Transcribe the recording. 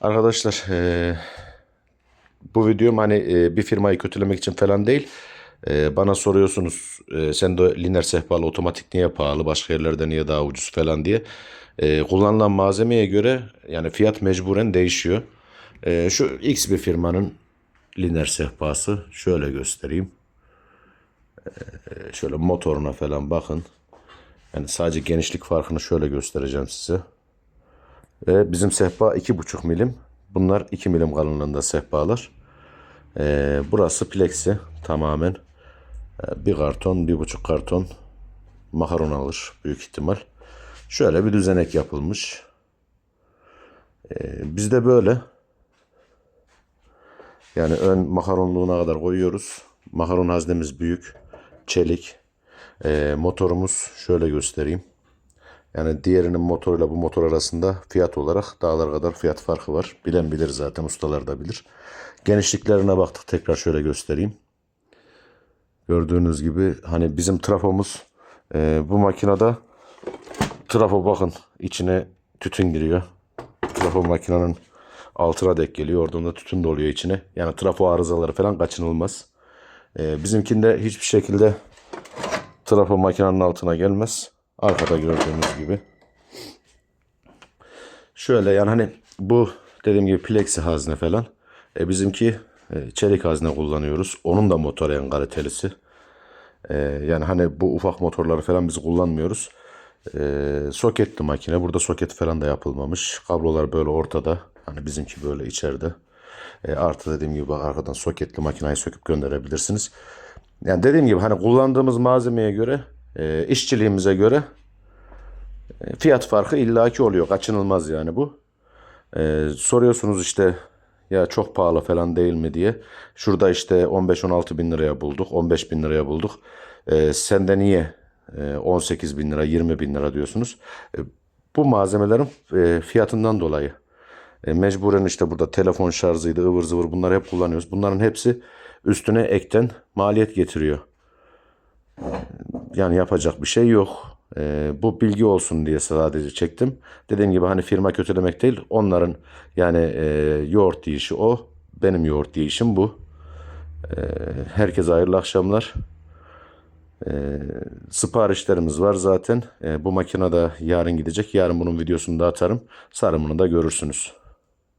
Arkadaşlar eee, bu videom hani eee, bir firmayı kötülemek için falan değil. Eee, bana soruyorsunuz eee, sen de lineer sehpalı otomatik niye pahalı başka yerlerde niye daha ucuz falan diye. Eee, kullanılan malzemeye göre yani fiyat mecburen değişiyor. Eee, şu X bir firmanın lineer sehpası şöyle göstereyim. Eee, şöyle motoruna falan bakın. Yani sadece genişlik farkını şöyle göstereceğim size. Ve bizim sehpa 2,5 milim. Bunlar 2 milim kalınlığında sehpalar. Ee, burası plexi tamamen. Ee, bir karton, bir buçuk karton makaron alır büyük ihtimal. Şöyle bir düzenek yapılmış. Ee, bizde böyle. Yani ön makaronluğuna kadar koyuyoruz. Makaron haznemiz büyük. Çelik. Ee, motorumuz şöyle göstereyim. Yani diğerinin motoruyla bu motor arasında fiyat olarak dağlar kadar fiyat farkı var. Bilen bilir zaten ustalar da bilir. Genişliklerine baktık tekrar şöyle göstereyim. Gördüğünüz gibi hani bizim trafomuz e, bu makinede trafo bakın içine tütün giriyor. Trafo makinenin altına dek geliyor. Oradan da tütün doluyor içine. Yani trafo arızaları falan kaçınılmaz. E, bizimkinde hiçbir şekilde trafo makinenin altına gelmez. Arkada gördüğünüz gibi. Şöyle yani hani bu dediğim gibi plexi hazne falan. E, bizimki e, çelik hazne kullanıyoruz. Onun da motoru en kalitelisi. E, yani hani bu ufak motorları falan biz kullanmıyoruz. E, soketli makine. Burada soket falan da yapılmamış. Kablolar böyle ortada. Hani bizimki böyle içeride. E, artı dediğim gibi arkadan soketli makineyi söküp gönderebilirsiniz. Yani dediğim gibi hani kullandığımız malzemeye göre, e, işçiliğimize göre e, fiyat farkı illaki oluyor. Kaçınılmaz yani bu. E, soruyorsunuz işte ya çok pahalı falan değil mi diye. Şurada işte 15-16 bin liraya bulduk, 15 bin liraya bulduk. E, sende niye e, 18 bin lira, 20 bin lira diyorsunuz. E, bu malzemelerin e, fiyatından dolayı. E, mecburen işte burada telefon şarjıydı, ıvır zıvır bunları hep kullanıyoruz. Bunların hepsi üstüne ekten maliyet getiriyor. Yani yapacak bir şey yok. Ee, bu bilgi olsun diye sadece çektim. Dediğim gibi hani firma kötülemek değil. Onların yani e, yoğurt yiyişi o. Benim yoğurt yiyişim bu. Ee, herkese hayırlı akşamlar. Ee, siparişlerimiz var zaten. Ee, bu makine de yarın gidecek. Yarın bunun videosunu da atarım. Sarımını da görürsünüz.